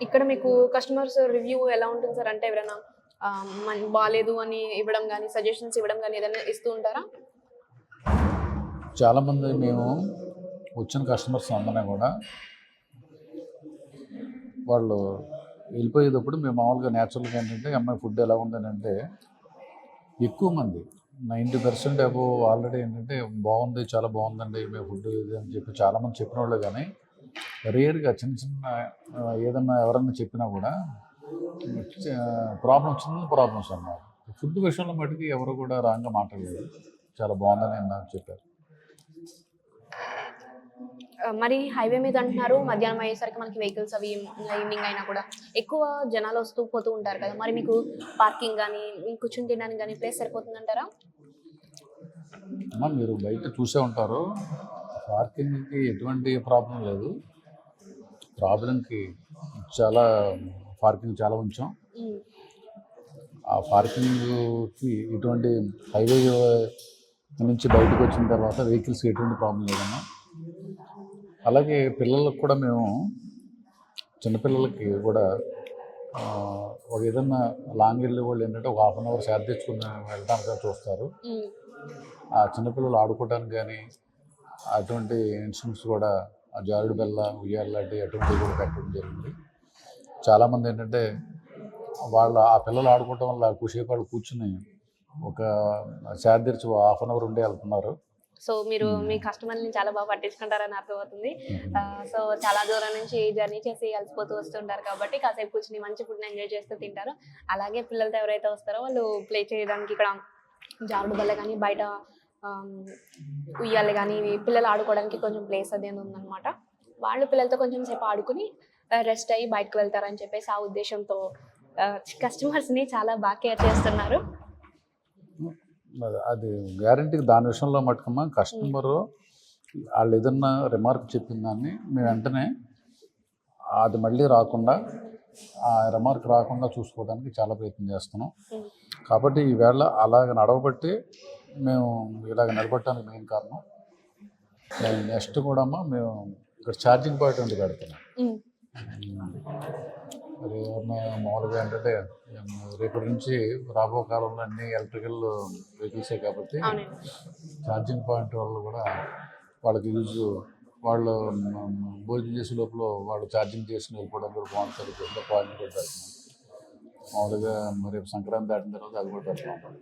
ఇక్కడ మీకు customers review ఎలా ఉంటుంది సార్ అంటే ఎవరైనా బాగాలేదు అని ఇవ్వడం కానీ సజెషన్స్ ఇవ్వడం కానీ ఏదైనా ఇస్తూ ఉంటారా? చాలామంది మేము వచ్చిన కస్టమర్స్ అందరినీ కూడా వాళ్ళు వెళ్ళిపోయేటప్పుడు మేము మామూలుగా న్యాచురల్గా ఏంటంటే అమ్మాయి ఫుడ్ ఎలా ఉందని అంటే ఎక్కువ మంది నైంటీ పర్సెంట్ అబో ఆల్రెడీ ఏంటంటే బాగుంది చాలా బాగుందండి మేము ఫుడ్ ఇది అని చెప్పి చాలామంది చెప్పిన వాళ్ళు కానీ రేర్గా చిన్న చిన్న ఏదన్నా ఎవరన్నా చెప్పినా కూడా ప్రాబ్లం చిన్న ప్రాబ్లమ్స్ అన్నమాట. ఫుడ్ విషయంలో మటుకు ఎవరు కూడా రాంగ్గా మాట్లాడలేదు. చాలా బాగుందని నాకు చెప్పారు. మరి హైవే మీద అంటున్నారు మధ్యాహ్నం అయ్యేసరికి మనకి వెహికల్స్ అవి ఈవినింగ్ అయినా కూడా ఎక్కువ జనాలు వస్తూ పోతూ ఉంటారు కదా. మరి మీకు పార్కింగ్ కానీ కూర్చుని తినడానికి కానీ ప్లేస్ సరిపోతుందంటారా? మీరు బయట చూసే ఉంటారు. పార్కింగ్కి ఎటువంటి ప్రాబ్లం లేదు. ప్రాబ్లంకి చాలా పార్కింగ్ చాలా ఉంచాం. ఆ పార్కింగ్కి ఎటువంటి హైవే నుంచి బయటకు వచ్చిన తర్వాత వెహికల్స్కి ఎటువంటి ప్రాబ్లం లేదమ్మా అలాగే పిల్లలకు కూడా మేము చిన్నపిల్లలకి కూడా ఒక ఏదన్నా లాంగ్ వెళ్ళే వాళ్ళు ఏంటంటే ఒక హాఫ్ అన్ అవర్ శాద తెచ్చుకుని వెళ్ళడానికి చూస్తారు. ఆ చిన్నపిల్లలు ఆడుకోవడానికి కానీ అటువంటి ఇన్స్ట్రుమెంట్స్ కూడా ఆ జారుడు బెల్ల ఉయ్యాల లాంటి అటువంటివి కూడా పెట్టడం జరిగింది. చాలామంది ఏంటంటే వాళ్ళ ఆ పిల్లలు ఆడుకోవటం వల్ల ఎక్కువసేపు వాళ్ళు కూర్చుని ఒక శాద తెరిచి హాఫ్ అన్ అవర్ ఉండే వెళ్తున్నారు. సో మీరు మీ కస్టమర్ని చాలా బాగా పట్టించుకుంటారని అర్థమవుతుంది. సో చాలా దూరం నుంచి జర్నీ చేసి అలసిపోతూ వస్తుంటారు కాబట్టి కాసేపు కూర్చుని మంచి ఫుడ్ ఎంజాయ్ చేస్తూ తింటారు. అలాగే పిల్లలతో ఎవరైతే వస్తారో వాళ్ళు ప్లే చేయడానికి ఇక్కడ జారుడు బల్ల కానీ బయట ఉయ్యాలి కానీ పిల్లలు ఆడుకోవడానికి కొంచెం ప్లేస్ అది ఉందన్నమాట. వాళ్ళు పిల్లలతో కొంచెం సేపు ఆడుకుని రెస్ట్ అయ్యి బయటకు వెళ్తారని చెప్పేసి ఆ ఉద్దేశంతో కస్టమర్స్ని చాలా బాగా కేర్ చేస్తున్నారు. అది- గ్యారంటీకి దాని విషయంలో మటుకమ్మా కస్టమర్ వాళ్ళు ఏదన్నా రిమార్క్ చెప్పిన దాన్ని మేము వెంటనే అది మళ్ళీ రాకుండా ఆ రిమార్క్ రాకుండా చూసుకోవడానికి చాలా ప్రయత్నం చేస్తున్నాం. కాబట్టి ఈవేళ అలాగ నడవబట్టి మేము ఇలాగ నిలబడటానికి మెయిన్ కారణం. నెక్స్ట్ కూడా అమ్మా మేము ఇక్కడ ఛార్జింగ్ పాయింట్ ఉంది పెడుతున్నాం ఏమన్నా మామూలుగా ఏంటంటే రేపటి నుంచి రాబో కాలంలో అన్ని ఎలక్ట్రికల్ వెహికల్సే కాబట్టి ఛార్జింగ్ పాయింట్ వల్ల కూడా వాళ్ళకి యూజ్ వాళ్ళు భోజనం చేసే లోపల వాళ్ళు ఛార్జింగ్ చేసుకుని వెళ్ళిపోవడానికి కూడా బాగుంటుంది. పాయింట్ కూడా పెడుతున్నాం మామూలుగా మరి రేపు సంక్రాంతి దాటిన తర్వాత అది కూడా పెడతాం.